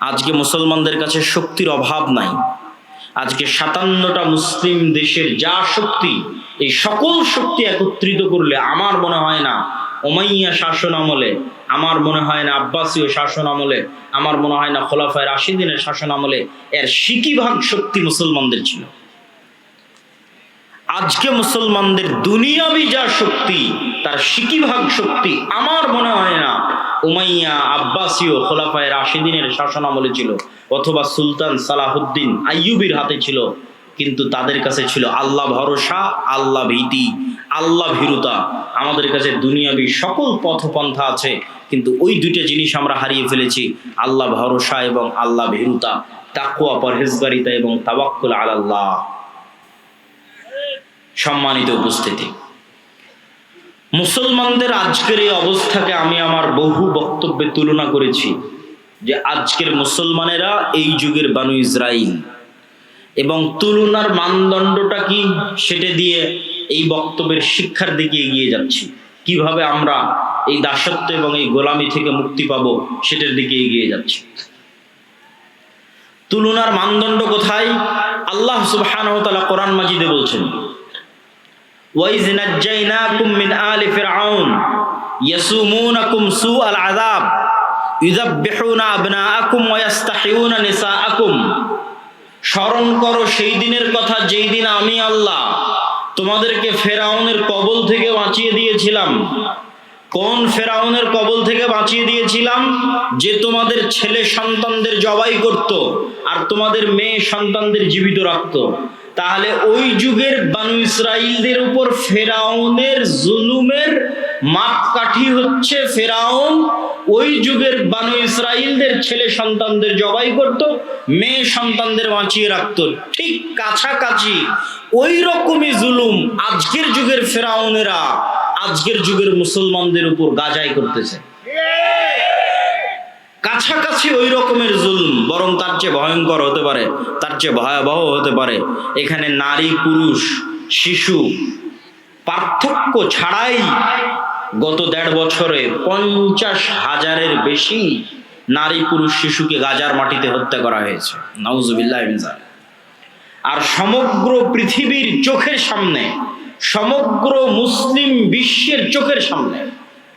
আজকে মুসলমানদের কাছে শক্তির অভাব নাই। আজকে সাতান্নটা মুসলিম দেশের যা শক্তি, এই সকল শক্তি একত্রিত করলে আমার মনে হয় না ওমাইয়া শাসন আমলে, আমার মনে হয় না আব্বাসীয় শাসন আমলে, আমার মনে হয় না খোলাফায় রাশিদিনের শাসন আমলে এর সিকিভাগ শক্তি মুসলমানদের ছিল। আজকে মুসলমানদের দুনিয়াবি যা শক্তি, তার সিকিভাগ শক্তি আমার মনে হয় না উমাইয়া আব্বাসীয় খোলাফায় রাশিদিনের শাসন আমলে ছিল অথবা সুলতান সালাহুদ্দিন আইয়ুবির হাতে ছিল, কিন্তু তাদের কাছে ছিল আল্লাহ ভরসা, আল্লাহ ভীতি, আল্লাহ ভীরুতা। আমাদের কাছে দুনিয়াবি সকল পথপন্থা আছে, কিন্তু ওই দুইটা জিনিস আমরা হারিয়ে ফেলেছি, আল্লাহ ভরসা এবং আল্লাহ ভীরুতা। তাকুয়া পরহেজগারিতা এবং তাবাক্কুল আলাল্লাহ। সম্মানিত উপস্থিতি। মুসলমানদের আজকের এই অবস্থাকে আমি আমার বহু বক্তব্যে তুলনা করেছি যে আজকের মুসলমানেরা এই যুগের বানু ইসরাইল। এবং তুলনার মানদণ্ডটা কি সেটা দিয়ে এই বক্তব্যের শিক্ষার দিকে এগিয়ে যাচ্ছি। কীভাবে আমরা এই দাসত্ব এবং এই গোলামি থেকে মুক্তি পাব সেটার দিকে এগিয়ে যাচ্ছি। তুলনার মানদণ্ড কোথায়? আল্লাহ সুবহানাহু তাআলা কোরআন মাজিদে বলছেন ওয়াইজ নাজ্জাইনাকুম মিন আলি ফিরআউন ইয়াসুমুনাকুম সুআল আযাব ইযাবহুনা আবনাআকুম ওয়া ইস্তাহিউনা নিসাআকুম স্মরণ করো সেই দিনের কথা যেই দিন আমি আল্লাহ তোমাদেরকে ফেরাউনের কবল থেকে বাঁচিয়ে দিয়েছিলাম। কোন ফেরাউনের কবল থেকে বাঁচিয়ে দিয়েছিলাম? যে তোমাদের ছেলে সন্তানদের জবাই করত আর তোমাদের মেয়ে সন্তানদের জীবিত রাখত। তাহলে ওই যুগের বানু ইসরাইলদের উপর ফেরাউনের জুলুমের মাপকাঠি হচ্ছে ফেরাউন। ওই যুগের বানু ইসরাইলদের ছেলে সন্তানদের জবাই করত, মেয়ে সন্তানদের বাঁচিয়ে রাখত। ঠিক কাছাকাছি ওই রকমই জুলুম আজকের যুগের ফেরাউনেরা, আজকের যুগের মুসলমানদের উপর গাজাই করতেছে। কাছাকাছি ওই রকমের জুলুম, বরং তার চেয়ে ভয়ঙ্কর হতে পারে, তার চেয়ে ভয়াবহ হতে পারে। এখানে নারী, পুরুষ, শিশু, পার্থক্য ছাড়াই গত দেড় বছরে পঞ্চাশ হাজারের বেশি নারী, পুরুষ, শিশুকে গাজার মাটিতে হত্যা করা হয়েছে। নাউজুবিল্লাহ আর সমগ্র পৃথিবীর চোখের সামনে, সমগ্র মুসলিম বিশ্বের চোখের সামনে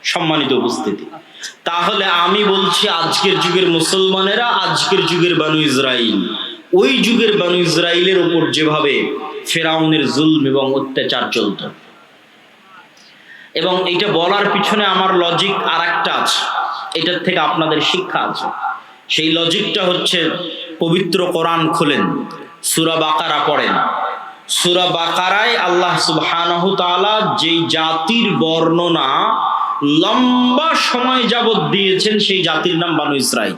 সম্মানিত উপস্থিতি। তাহলে আমি বলছি আজকের যুগের মুসলমানেরা, আজকের যুগের বানু ইসরাইল। ওই যুগের বানু ইসরাইলের উপর যেভাবে ফেরাউনের জুলম এবং অত্যাচার চলত। এবং এটা বলার পিছনে আমার লজিক আর একটা আছে। এটার থেকে আপনাদের শিক্ষা আছে। সেই লজিকটা হচ্ছে পবিত্র কোরআন খোলেন, সুরা বাকারা পড়েন। সুরা বাকারায় আল্লাহ সুবহানাহু তাআলা যেই জাতির বর্ণনা লম্বা সময় যাবৎ দিয়েছেন সেই জাতির নাম বানু ইসরাইল।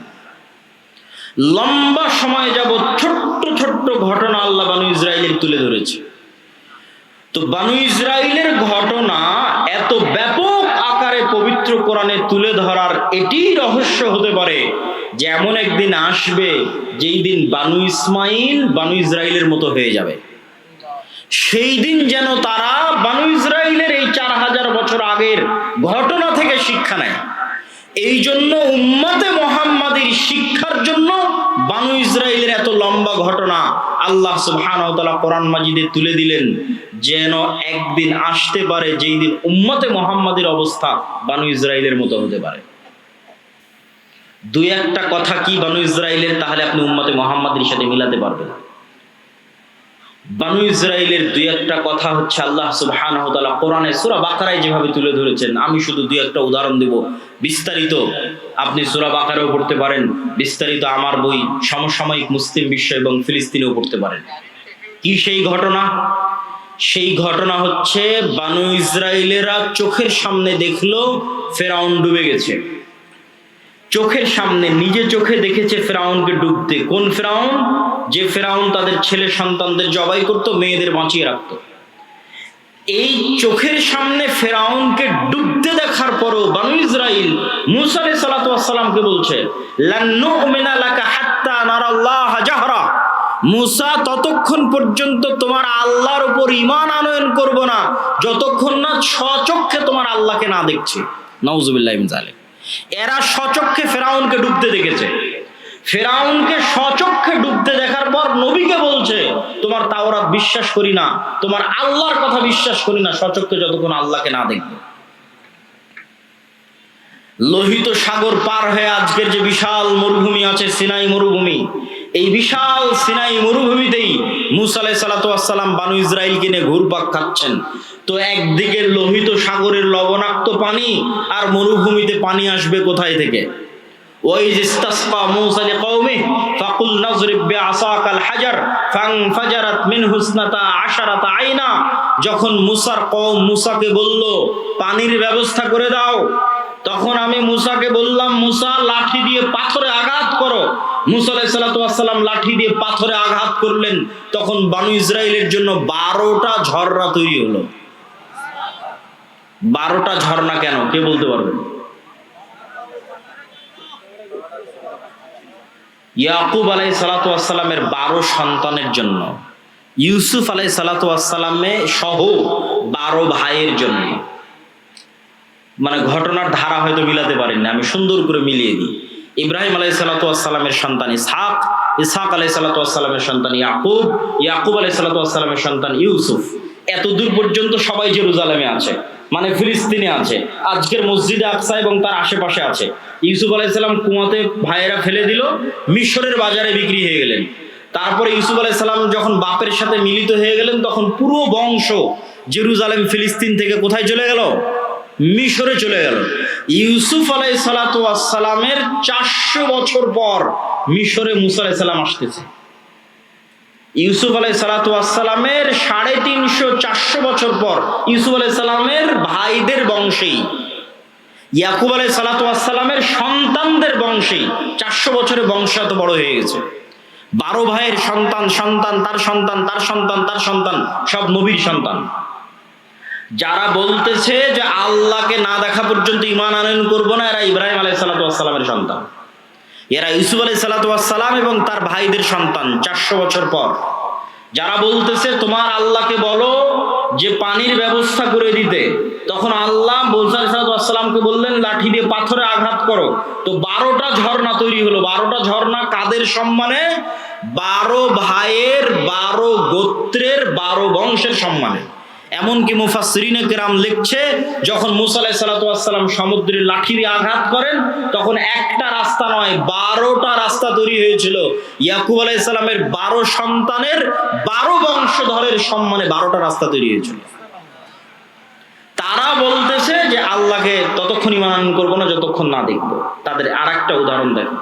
লম্বা সময় যাবত ছোট্ট ছোট্ট ঘটনা আল্লাহ বানু ইসরায়েলের তুলে ধরেছে। তো বানু ইসরায়েলের ঘটনা এত ব্যাপক আকারে পবিত্র কোরআনে তুলে ধরার এটি রহস্য হতে পারে যে এমন একদিন আসবে যেই দিন বানু ইসমাইল বানু ইসরায়েলের মতো হয়ে যাবে। সেই দিন যেন তারা বানু ইসরায়েলের এই হাজার বছর আগের ঘটনা থেকে শিক্ষা নেয়। এই জন্য উম্মাতে মোহাম্মদের শিক্ষার জন্য বানু ইসরায়েলের এত লম্বা ঘটনা আল্লাহ সুবহানাহু কোরআন মাজিদে তুলে দিলেন, যেন একদিন আসতে পারে যেই দিন উম্মতে মোহাম্মদের অবস্থা বানু ইসরায়েলের মতো হতে পারে। দুই একটা কথা কি বানু ইসরায়েলের তাহলে আপনি উম্মতে মোহাম্মদের সাথে মিলাতে পারবেন। বানু ইসরায়েলের দুই একটা কথা হচ্ছে আল্লাহ সুবহানাহু তাআলা কোরআনে সূরা বাকারায় যেভাবে তুলে ধরেছেন, আমি শুধু দুই একটা উদাহরণ দেব। বিস্তারিত আপনি সূরা বাকারাও পড়তে পারেন, বিস্তারিত আমার বই সমসাময়িক মুসলিম বিশ্ব এবং ফিলিস্তিনেও পড়তে পারেন। কি সেই ঘটনা? সেই ঘটনা হচ্ছে বানু ইসরায়েলেরা চোখের সামনে দেখল ফেরাউন ডুবে গেছে। চোখের সামনে, নিজে চোখে দেখেছে ফেরাউনকে ডুবতে। কোন ফেরাউন? যে ফেরাউন তাদের ছেলে সন্তানদের জবাই করত, মেয়েদের বাঁচিয়ে রাখত। এই চোখের সামনে ফেরাউনকে ডুবতে দেখার পরও বানু ইসরাইল মুসা আলাইহিস সালাতু ওয়াসসালামকে বলছে মুসা, ততক্ষণ পর্যন্ত তোমার আল্লাহর উপর ঈমান আনয়ন করব না, যতক্ষণ না স্বচক্ষে তোমার আল্লাহকে না দেখছি। নাউজুবিল্লাহ মিন এরা সচক্ষে ফেরাউনকে ডুবতে দেখেছে। ফেরাউনকে সচক্ষে ডুবতে দেখার পর নবীকে বলছে, তোমার তাওরাত বিশ্বাস করি না, তোমার আল্লাহর কথা বিশ্বাস করি না, সচক্ষে যতক্ষণ আল্লাহকে না দেখবে। লোহিত সাগর পার হয়ে আজকের যে বিশাল মরুভূমি আছে সিনাই মরুভূমি, এই বিশাল সিনাই মরুভূমিতেই মুসা আলাই সালাতাম বানু ইসরায়েলকে নিয়ে ঘুরপাক খাচ্ছেন। তো একদিকে লোহিত সাগরের লবণাক্ত পানি আর মরুভূমিতে পানি আসবে কোথায় থেকে? وإذ استسقى موسى لقومه فقل نضرب بعصاك الحجر فانفجرت منه اثنتا عشرة عينا যখন মুসার কওম মুসাকে বলল পানির ব্যবস্থা করে দাও তখন আমি মুসাকে বললাম মুসা লাঠি দিয়ে পাথরে আঘাত করো মুসা আলাইসালাম লাঠি দিয়ে পাথরে আঘাত করলেন তখন বানু ইসরায়েলের জন্য বারোটা ঝর্ণা তৈরি হলো বারোটা ঝর্ণা কেন কে বলতে পারবেন ইয়াকুব আলাই সালাতামের বারো সন্তানের জন্য, ইউসুফ আলাই সালাতামে সহ বারো ভাইয়ের জন্য। মানে ঘটনার ধারা হয়তো মিলাতে পারেন না আমি সুন্দর করে মিলিয়ে দিই। ইব্রাহিম আলাই সালাতামের সন্তান ইসহাক ইসহাক আলাই সালাতামের সন্তান ইয়াকুব ইয়াকুব আলাই সালাতামের সন্তান ইউসুফ। এত দূর পর্যন্ত সবাই জেরুজালেমে আছে। মানে ফিলিস্তিনে আছে। আজকের মসজিদে আকসা এবং তার আশেপাশে আছে। ইউসুফ আলাইসাল্লাম কুয়াতে ভাইয়েরা ফেলে দিল, মিশরের বাজারে বিক্রি হয়ে গেলেন। তারপরে ইউসুফ আলাইসাল্লাম যখন বাপের সাথে মিলিত হয়ে গেলেন, তখন পুরো বংশ জেরুজালেম, ফিলিস্তিন থেকে কোথায় চলে গেল? মিশরে চলে গেল। ইউসুফ আলাই সালাতামের চারশো বছর পর মিশরে মুসা আলাইসাল্লাম আসতেছে। ইউসুফ আলাই সালাতামের সাড়ে তিনশো চারশো বছর পর ইউসুফ আলাই সালামের ভাইদের বংশেই ইয়াকুব আলাই সালাতামের সন্তানদের বংশেই চারশো বছরের বংশ এত বড় হয়ে গেছে। বারো ভাইয়ের সন্তান সন্তান, তার সন্তান তার সন্তান তার সন্তান, সব নবীর সন্তান। যারা বলতেছে যে আল্লাহকে না দেখা পর্যন্ত ইমান আনয়ন করব না, এরা ইব্রাহিম আলাই সালাতামের সন্তান। এরা ইউসুফ আলাই সালাতাম এবং তার ভাইদের সন্তান চারশো বছর পর। যারা বলতেছে, তোমার আল্লাহকে বলো যে পানির ব্যবস্থা করে দিতে। তখন আল্লাহ সালামকে বললেন, লাঠি দিয়ে পাথরে আঘাত করো। তো বারোটা ঝর্ণা তৈরি হলো। বারোটা ঝর্ণা কাদের সম্মানে? বারো ভাইয়ের, বারো গোত্রের, বারো বংশের সম্মানে। এমনকি মুফাসরিনে কেরাম লিখছে, যখন মুসা আলাহ সাল্লাম সমুদ্রের লাঠি আঘাত করেন, তখন একটা রাস্তা নয়, বারোটা রাস্তা তৈরি হয়েছিল। ইয়াকুব আলাহ ইসলামের বারো সন্তানের বারো বংশধরের সম্মানে বারোটা রাস্তা তৈরি হয়েছিল। তারা বলতেছে যে, আল্লাহকে ততক্ষণ ইমান করব না, যতক্ষণ না দেখব। তাদের আর একটা উদাহরণ দেখো।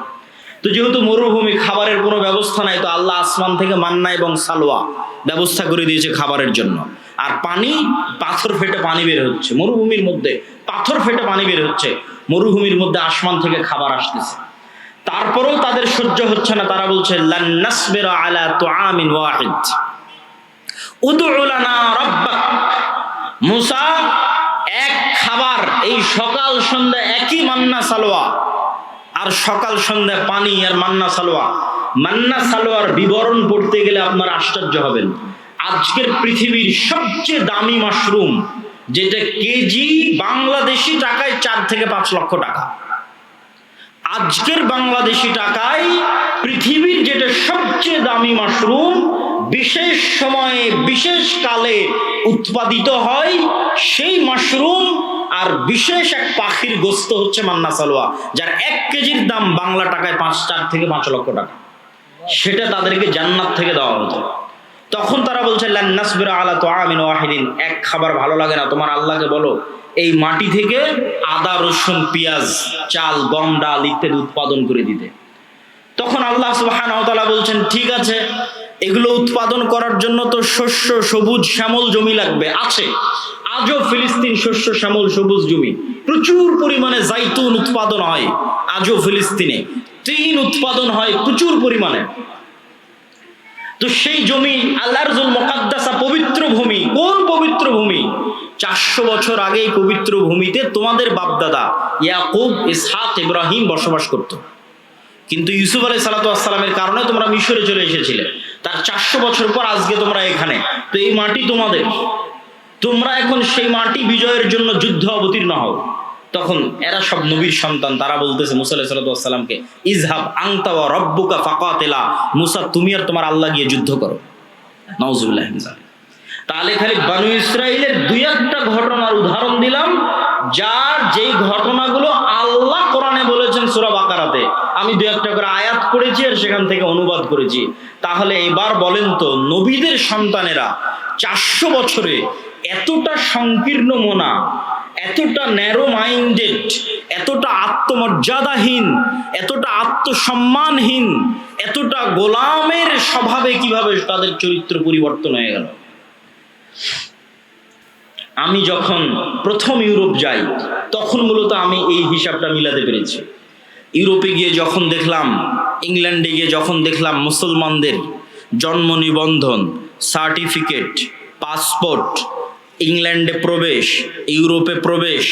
তো যেহেতু মরুভূমি, খাবারের কোনো ব্যবস্থা নাই, তো আল্লাহ আসমান থেকে মান্না এবং সালোয়া ব্যবস্থা করে দিয়েছে খাবারের জন্য। আর পানি, পাথর ফেটে পানি বের হচ্ছে। মরুভূমির মধ্যে পাথর ফেটে পানি বের হচ্ছে। মরুভূমির মধ্যে আসমান থেকে খাবার আসতেছে। তারপরেও তাদের সহ্য হচ্ছে না। তারা বলছে মুসা, এক খাবার, এই সকাল সন্ধ্যা একই মান্না সালোয়া। আর সকাল সন্ধ্যা পানি আর মান্না সালোয়া। মান্না সালোয়ার বিবরণ পড়তে গেলে আপনার আশ্চর্য হবেন। আজকের পৃথিবীর সবচেয়ে দামি মাশরুম, যেটা কেজি বাংলাদেশি টাকায় চার থেকে পাঁচ লক্ষ টাকা। আজকের বাংলাদেশি টাকায় পৃথিবীর যেটা সবচেয়ে দামি মাশরুম, বিশেষ সময়ে, বিশেষ কালে উৎপাদিত হয় সেই মাশরুম আর বিশেষ এক পাখির গোস্ত হচ্ছে মান্না সালোয়া, যার এক কেজির দাম বাংলা টাকায় পাঁচ, চার থেকে পাঁচ লক্ষ টাকা। সেটা তাদেরকে জান্নাত থেকে দেওয়া হতো। তখন তারা বলছে আলা তো আমিন ওয়াহিদিন। এক খাবার ভালো লাগে না, তোমার আল্লাহকে বলো। এই মাটি থেকে আদা, রসুন, পেঁয়াজ, চাল, গম, ডাল ইত্যাদি উৎপাদন করে দিতে। তখন আল্লাহ সুবাহ বলছেন, ঠিক আছে, এগুলো উৎপাদন করার জন্য তো শস্য, সবুজ, শ্যামল জমি লাগবে, আছে। আজও ফিলিস্তিন শস্য শ্যামল সবুজ জমি। প্রচুর পরিমাণে জাইতুন উৎপাদন হয় আজও ফিলিস্তিনে। তিন উৎপাদন হয় প্রচুর পরিমাণে। তো সেই জমি আল্লাহর মোকাদ্দাসা পবিত্র ভূমি। কোন পবিত্র ভূমি? চারশো বছর আগে পবিত্র ভূমিতে তোমাদের বাপদাদা ইয়াকুব, ইসহাক, ইব্রাহিম বসবাস করত। কিন্তু ইউসুফ আলাই সালাতামের কারণে তোমরা মিশরে চলে এসেছিলে। তার চারশো বছর পর আজকে তোমরা এখানে। তো এই মাটি তোমাদের। তোমরা এখন সেই মাটি বিজয়ের জন্য যুদ্ধ অবতীর্ণ হও। তখন এরা সব নবীর সন্তান। তারা বলতেছে, মুসা আলাহিসাল্লামকে ইজহাব আংতা ওয়া রব্বুকা ফাকাতিলা। মুসা, তুমি আর তোমার আল্লাহ গিয়ে যুদ্ধ করো। নওজুবিল্লাহ যালিক। তাহলে খালি বানু ইসরাইলের দুই একটা ঘটনার উদাহরণ দিলাম, যার যেই ঘটনাগুলো আল্লাহ কোরআনে বলেছেন সূরা বাকারাতে, আমি দুই একটা করে আয়াত করেছি আর সেখান থেকে অনুবাদ করেছি। তাহলে এবার বলেন তো, নবীদের সন্তানেরা চারশো বছরে এতটা সংকীর্ণ মোনা, এতটা ন্যারো মাইন্ডেড এতটা আত্মমর্যাদাহীন, এতটা আত্মসম্মানহীন, এতটা গোলামের স্বভাবে কীভাবে তাদের চরিত্র পরিবর্তন হয়ে গেল? আমি যখন প্রথম ইউরোপ যাই, তখন মূলত আমি এই হিসাবটা মিলাতে পেরেছি। ইউরোপে গিয়ে যখন দেখলাম, ইংল্যান্ডে গিয়ে যখন দেখলাম মুসলমানদের জন্ম নিবন্ধন, সার্টিফিকেট, পাসপোর্ট ইংল্যান্ডে প্রবেশ, ইউরোপে প্রবেশ,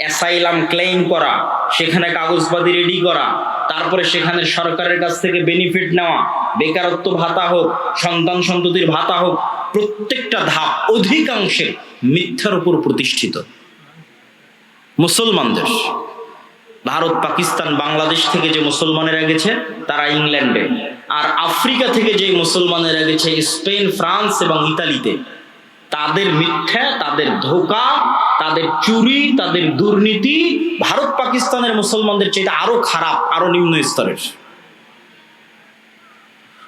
অ্যাসাইলাম ক্লেম করা, সেখানে কাগজপাতি রেডি করা, তারপরে সেখানে সরকারের কাছ থেকে বেনিফিট নেওয়া, বেকারত্ব ভাতা হোক, সন্তান সন্ততির ভাতা হোক, প্রত্যেকটা ধাপ অধিকাংশে মিথ্যার উপর প্রতিষ্ঠিত। মুসলমানদের, ভারত, পাকিস্তান, বাংলাদেশ থেকে যে মুসলমানেরা গেছে, তারা ইংল্যান্ডে। আর আফ্রিকা থেকে যে মুসলমানেরা গেছে, স্পেন, ফ্রান্স এবং ইতালিতে। তাদের মিথ্যা, তাদের ধোকা, তাদের চুরি, তাদের দুর্নীতি ভারত পাকিস্তানের মুসলমানদের চাইতে আরও খারাপ, আরও নিম্ন স্তরের।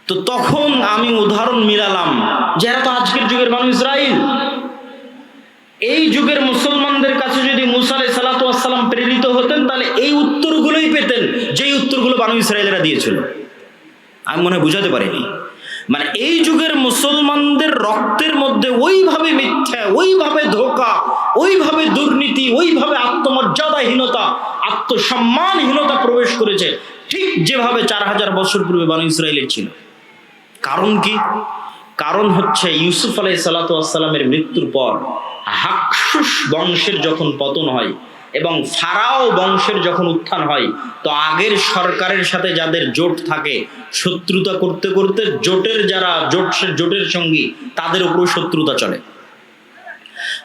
তো তখন আমি উদাহরণ মিলালাম যারা তো আজকের যুগের মানুষ ইসরায়েল এই যুগের মুসলমানদের কাছে যদি মুসা আলাই সালাতাম প্রেরিত হতেন, তাহলে এই উত্তরগুলোই পেতেন, যেই উত্তরগুলো বানু ইসরায়েলেরা দিয়েছিল। আমি মনে হয় বুঝাতে পারিনি। মানে এই যুগের মুসলমানদের রক্তের মধ্যে ওইভাবে মিথ্যা, ওইভাবে ধোকা, ওইভাবে দুর্নীতি, ওইভাবে আত্মমর্যাদাহীনতা, আত্মসম্মানহীনতা প্রবেশ করেছে ঠিক যেভাবে চার হাজার বছর পূর্বে বানু ইসরায়েলের ছিল। কারণ কি? কারণ হচ্ছে ইউসুফ আলাই সালাতামের মৃত্যুর পর হাকসুস বংশের যখন পতন হয় এবং ফারাও বংশের যখন উত্থান হয়, তো আগের সরকারের সাথে যাদের জোট থাকে, শত্রুতা করতে করতে জোটের যারা, জোট জোটের সঙ্গী, তাদের উপরও শত্রুতা চলে।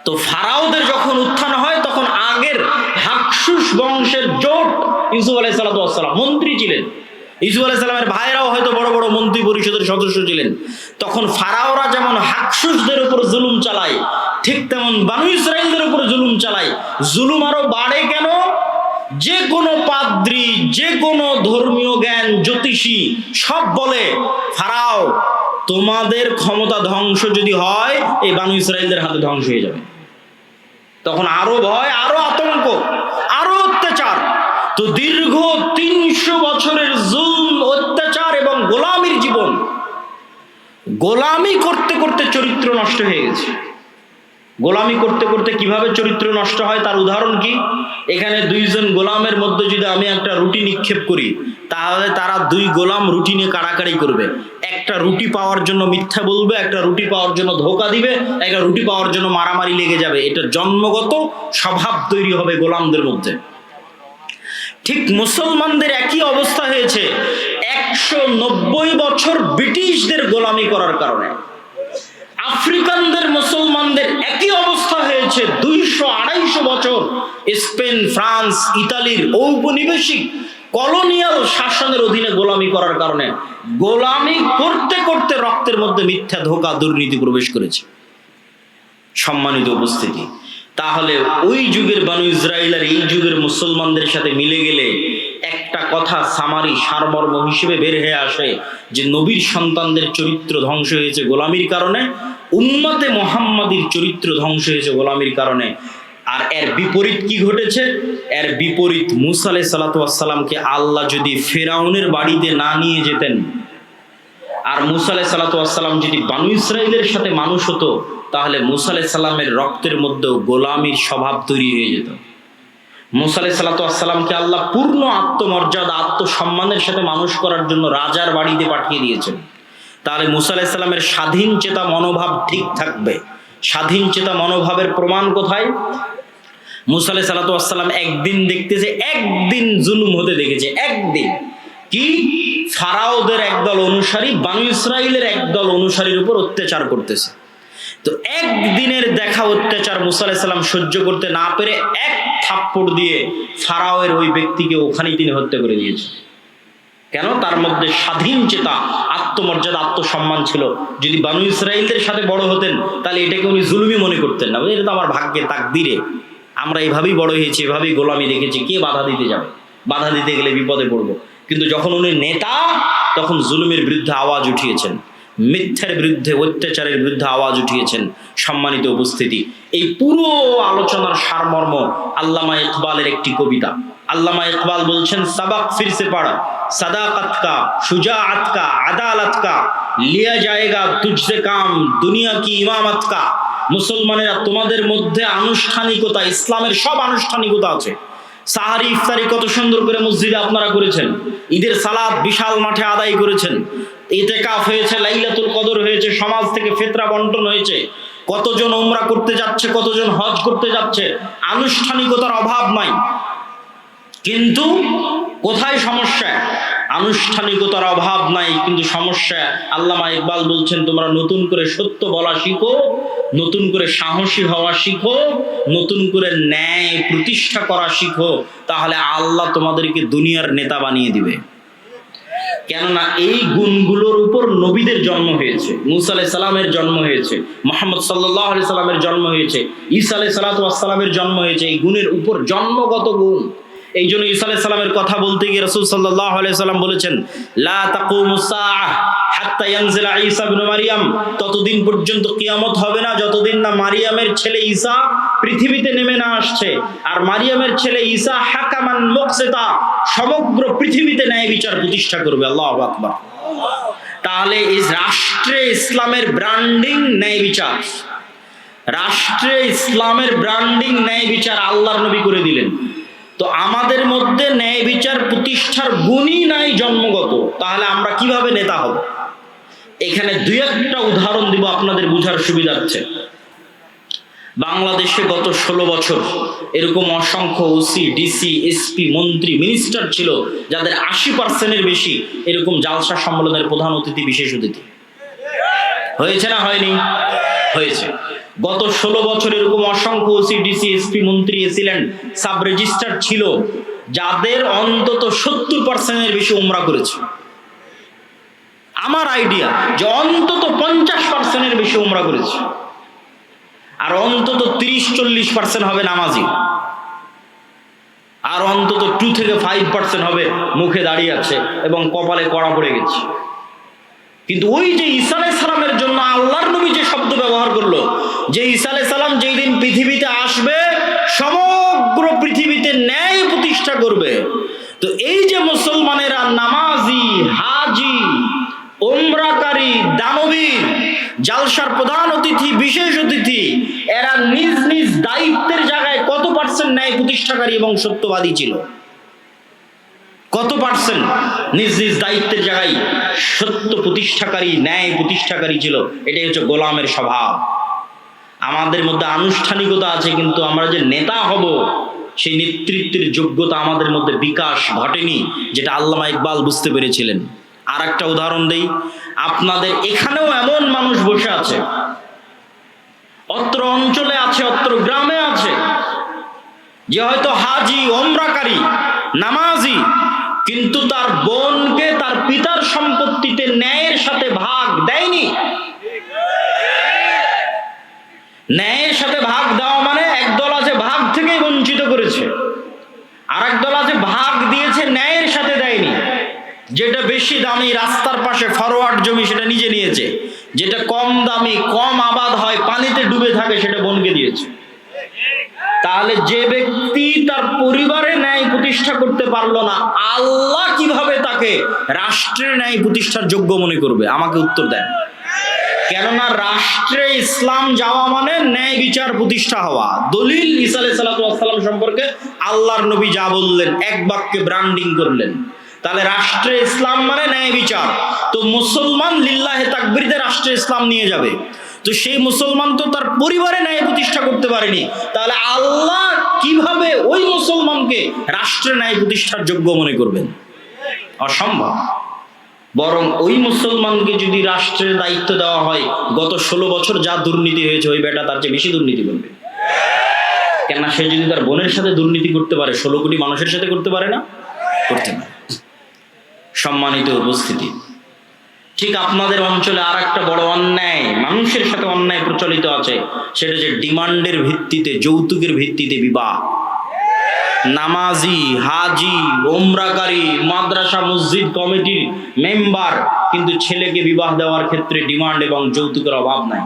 তো ফারাওদের যখন উত্থান হয়, তখন আগের হাকসুস বংশের জোট ইউসুফ আলাই সালাতাম মন্ত্রী ছিলেন। ইসুফ আলাইসালামের ভাইরাও হয়তো বড় বড় মন্ত্রী পরিষদের সদস্য ছিলেন। তখন ফারাওরা যেমন হাকসুসদের উপর জুলুম চালায় ঠিক তেমন বানু ইসরায়েলদের উপর জুলুম চালায়। জুলুম আরও বাড়ে কেন? যে কোনো পাদ্রি, যে কোনো ধর্মীয় জ্ঞান, জ্যোতিষী সব বলে, ফারাও, তোমাদের ক্ষমতা ধ্বংস যদি হয়, এই বানু ইসরায়েলদের হাতে ধ্বংস হয়ে যাবে। তখন আরও ভয়, আরও আতঙ্ক, আরও অত্যাচার। তো দীর্ঘ তিনশো বছরের জুল অত্যাচার এবং গোলামির জীবন গোলামি করতে করতে চরিত্র নষ্ট হয়ে গেছে। গোলামি করতে করতে কীভাবে চরিত্র নষ্ট হয় তার উদাহরণ কি? এখানে দুইজন গোলামের মধ্যে যদি আমি একটা রুটি নিক্ষেপ করি, তাহলে তারা দুই গোলাম রুটি নিয়ে কাড়াকাড়ি করবে। একটা রুটি পাওয়ার জন্য মিথ্যা বলবে, একটা রুটি পাওয়ার জন্য ধোকা দিবে, একটা রুটি পাওয়ার জন্য মারামারি লেগে যাবে। এটা জন্মগত স্বভাব তৈরি হবে গোলামদের মধ্যে। ঠিক মুসলমানদের একই অবস্থা হয়েছে। একশো নব্বই বছর ব্রিটিশদের গোলামি করার কারণে। আফ্রিকানদের, মুসলমানদের একই অবস্থা হয়েছে দুইশো আড়াইশো বছর। স্পেন, ফ্রান্স, ইতালির ঔপনিবেশিক কলোনিয়াল শাসনের অধীনে গোলামি করার কারণে গোলামি করতে করতে রক্তের মধ্যে মিথ্যা ধোকা দুর্নীতি প্রবেশ করেছে। সম্মানিত উপস্থিতি, তাহলে ওই যুগের বানু ইসরায়েল আর এই যুগের মুসলমানদের সাথে মিলে গেলে একটা কথা সামারি সারমর্ম হিসেবে বের হয়ে আসে যে নবীর সন্তানদের চরিত্র ধ্বংস হয়েছে গোলামির কারণে উম্মতে মোহাম্মদীর চরিত্র ধ্বংস হয়েছে গোলামির কারণে। আর এর বিপরীত কি ঘটেছে? এর বিপরীত মুসালে সালাতামকে আল্লাহ যদি ফেরাউনের বাড়িতে না নিয়ে যেতেন, আর মুসা সাল্লাম যদি বানু ইসরায়েলের সাথে মানুষ হতো, তাহলে মুসা আলাহ সাল্লামের রক্তের মধ্যেও গোলামির স্বভাব তৈরি হয়ে যেত। মুসা আলাহ সাল্লাতামকে আল্লাহ পূর্ণ আত্মমর্যাদা, আত্মসম্মানের সাথে মানুষ করার জন্য রাজার বাড়িতে পাঠিয়ে দিয়েছেন। তাহলে মুসা আলাহ সাল্লামের স্বাধীন চেতা মনোভাব ঠিক থাকবে। স্বাধীন চেতা মনোভাবের প্রমাণ কোথায়? মুসা সাল্লাতাম একদিন দেখতেছে, একদিন জুলুম হতে দেখেছে, একদিন। কি? ফারাওদের একদল অনুসারী, বানু ইসরায়েলের একদল অনুসারীর উপর অত্যাচার করতেছে। তো একদিনের দেখা অত্যাচার মুসা আলাইসাল্লাম সহ্য করতে না পেরে এক থাপ্পড় দিয়ে ফারাওয়ের ওই ব্যক্তিকে ওখানেই তিনি হত্যা করে দিয়েছেন কেন? তার মধ্যে স্বাধীন চেতা, আত্মমর্যাদা, আত্মসম্মান ছিল। যদি বানু ইসরায়েলদের সাথে বড় হতেন, তাহলে এটাকে উনি জুলুমি মনে করতেন না। এটা তো আমার ভাগ্যে তাকদিরে। আমরা এভাবেই বড় হয়েছি, এভাবেই গোলামি দেখেছি। কে বাধা দিতে যাবে? বাধা দিতে গেলে বিপদে পড়ব। কিন্তু যখন উনি নেতা, তখন জুলুমের বিরুদ্ধে আওয়াজ উঠিয়েছেন। মিথ্যার বিরুদ্ধে, অত্যাচারের বিরুদ্ধে আওয়াজ উঠিয়েছেন সম্মানিত উপস্থিতি। এই পুরো আলোচনার সারমর্ম আল্লামা ইকবালের একটি কবিতা। আল্লামা ইকবাল বলছেন, সাবাক ফিরসে পড়া সাদাকত কা শুজাআত কা আদালত কা লিয়া জায়েগা তুঝসে কাম, দুনিয়া কি ইমামত কা মুসলমানেরা তোমাদের মধ্যে আনুষ্ঠানিকতা, ইসলামের সব আনুষ্ঠানিকতা আছে। সাহারি ইফতারি কত সুন্দর করে মসজিদে আপনারা করেছেন। ঈদের সালাদ বিশাল মাঠে আদায় করেছেন। ইতেকাফ হয়েছে, লাইলাতুল কদর হয়েছে, সমাজ থেকে ফেতরা বন্টন হয়েছে। কতজন ওমরা করতে যাচ্ছে, কতজন হজ করতে যাচ্ছে। আনুষ্ঠানিকতার অভাব নাই। কিন্তু কোথায় সমস্যা? আনুষ্ঠানিকতার অভাব নাই, কিন্তু সমস্যা। আল্লামা ইকবাল বলছেন, তোমরা নতুন করে সত্য বলা শিখো, নতুন করে সাহসী হওয়া শিখো, নতুন করে ন্যায় প্রতিষ্ঠা করা শিখো, তাহলে আল্লাহ তোমাদেরকে দুনিয়ার নেতা বানিয়ে দিবে। কেননা এই গুণগুলোর উপর নবীদের জন্ম হয়েছে, মুসা আলাহ সালামের জন্ম হয়েছে, মোহাম্মদ সাল্লাহ আলি সাল্লামের জন্ম হয়েছে, ঈসা আলাই সালাতামের জন্ম হয়েছে, এই গুণের উপর জন্মগত গুণ। এই জন্য ঈসা আলাহ সাল্লামের কথা বলতে গিয়ে রসুল সাল্লাহ সাল্লাম বলেছেন ততদিন পর্যন্ত কিয়ামত হবে না, যতদিন না মারিয়ামের ছেলে ঈসা পৃথিবীতে নেমে না আসছে। আর মারিয়ামের ছেলে ঈসা হাকামান সমগ্র পৃথিবীতে ন্যায় বিচার প্রতিষ্ঠা করবে, আল্লাহু তাহলে এই রাষ্ট্রে ইসলামের ব্র্যান্ডিং ন্যায় বিচার। রাষ্ট্রে ইসলামের ব্র্যান্ডিং ন্যায় বিচার আল্লাহর নবী করে দিলেন। তো আমাদের মধ্যে ন্যায় বিচার প্রতিষ্ঠার গুণই নাই জন্মগত। তাহলে আমরা কীভাবে নেতা হব? এখানে দুই একটা উদাহরণ দিব, আপনাদের বুঝার সুবিধার্থে বাংলাদেশে গত ষোলো বছর এরকম অসংখ্য ওসি ডিসি এসপি মন্ত্রী মিনিস্টার ছিল, যাদের আশি পার্সেন্টের বেশি এরকম জালসা সম্মেলনের প্রধান অতিথি, বিশেষ অতিথি। হয়েছে না হয়নি? হয়েছে। গত ষোলো বছর এরকম অসংখ্য ওসি ডিসি এসপি মন্ত্রী এসিলেন সাব রেজিস্ট্রার ছিল, যাদের অন্তত সত্তর পার্সেন্টের বেশি উমরা করেছে। আমার আইডিয়া যে অন্তত পঞ্চাশ পার্সেন্টের বেশি উমরা করেছে। আর অন্তত তিরিশ চল্লিশ পার্সেন্ট হবে নামাজি। আর অন্তত টু থেকে ফাইভ পার্সেন্ট হবে মুখে দাঁড়িয়ে আছে এবং কপালে কড়া পড়ে গেছে। কিন্তু ওই যে ঈসা করবে। তো এই যে মুসলমানেরা নামাজি, হাজি ওমরাকারী দানবীর জালসার প্রধান অতিথি, বিশেষ অতিথি, এরা নিজ নিজ দায়িত্বের জায়গায় কত পার্সেন্ট ন্যায় প্রতিষ্ঠাকারী এবং সত্যবাদী ছিল? কত পার্সেন্ট নিজ নিজ দায়িত্বের জায়গায় সত্য প্রতিষ্ঠাকারী, ন্যায় প্রতিষ্ঠাকারী ছিল? এটাই হচ্ছে গোলামের স্বভাব। আমাদের মধ্যে আনুষ্ঠানিকতা আছে, কিন্তু আমরা যে নেতা হব সেই নেতৃত্বের যোগ্যতা আমাদের মধ্যে বিকাশ ঘটেনি, যেটা আল্লামা ইকবাল বুঝতে পেরেছিলেন। আর একটা উদাহরণ দেই, আপনাদের এখানেও এমন মানুষ বসে আছে। অত্র অঞ্চলে আছে, অত্র গ্রামে আছে, যে হয়তো হাজি, ওমরাকারী, নামাজি, কিন্তু তার বোনকে, তার পিতার সম্পত্তিতে ন্যায়ের সাথে ভাগ দেয়নি। ন্যায়ের সাথে ভাগ দেওয়া মানে একদল আছে ভাগ থেকেই বঞ্চিত করেছে আর একদল আছে ভাগ দিয়েছে ন্যায়ের সাথে দেয়নি যেটা বেশি দামি রাস্তার পাশে ফরওয়ার্ড জমি সেটা নিজে নিয়েছে। যেটা কম দামি, কম আবাদ হয়, পানিতে ডুবে থাকে সেটা বনকে দিয়েছে। তাহলে যে ব্যক্তি তার পরিবারে ন্যায় প্রতিষ্ঠা করতে পারল না, আল্লাহ কীভাবে তাকে রাষ্ট্রের ন্যায় প্রতিষ্ঠার যোগ্য মনে করবে? আমাকে উত্তর দেন। কেননা রাষ্ট্রে ইসলাম যাওয়া মানে ন্যায় বিচার প্রতিষ্ঠা হওয়া। দলিল ইসা আলাই সাল্লাম সম্পর্কে আল্লাহর নবী যা বললেন, এক বাক্যে ব্র্যান্ডিং করলেন। তাহলে রাষ্ট্রে ইসলাম মানে ন্যায় বিচার। তো মুসলমান লিল্লাহে তাকবিরতে রাষ্ট্রে ইসলাম নিয়ে যাবে। তো সেই মুসলমান তো তার পরিবারে ন্যায় প্রতিষ্ঠা করতে পারেনি। তাহলে আল্লাহ কীভাবে ওই মুসলমানকে রাষ্ট্রে ন্যায় প্রতিষ্ঠার যোগ্য মনে করবেন? অসম্ভব। বরং ওই মুসলমানকে যদি রাষ্ট্রের দায়িত্ব দেওয়া হয়, গত ষোলো বছর যা দুর্নীতি হয়েছে, ওই বেটা তার চেয়ে বেশি দুর্নীতি করবে। কেননা সে যদি তার বোনের সাথে দুর্নীতি করতে পারে, ষোলো কোটি মানুষের সাথে করতে পারে না? করতে পারে। সম্মানিত উপস্থিতি। ঠিক আপনাদের অঞ্চলে আর একটা বড় অন্যায়, মানুষের সাথে অন্যায় প্রচলিত আছে, সেটা যে ডিমান্ডের ভিত্তিতে, যৌতুকের ভিত্তিতে বিবাহ। নামাজি, হাজি, ওমরাকারী, মাদ্রাসা, মসজিদ কমিটির মেম্বার, কিন্তু ছেলেকে বিবাহ দেওয়ার ক্ষেত্রে ডিমান্ড এবং যৌতুকের অভাব নাই।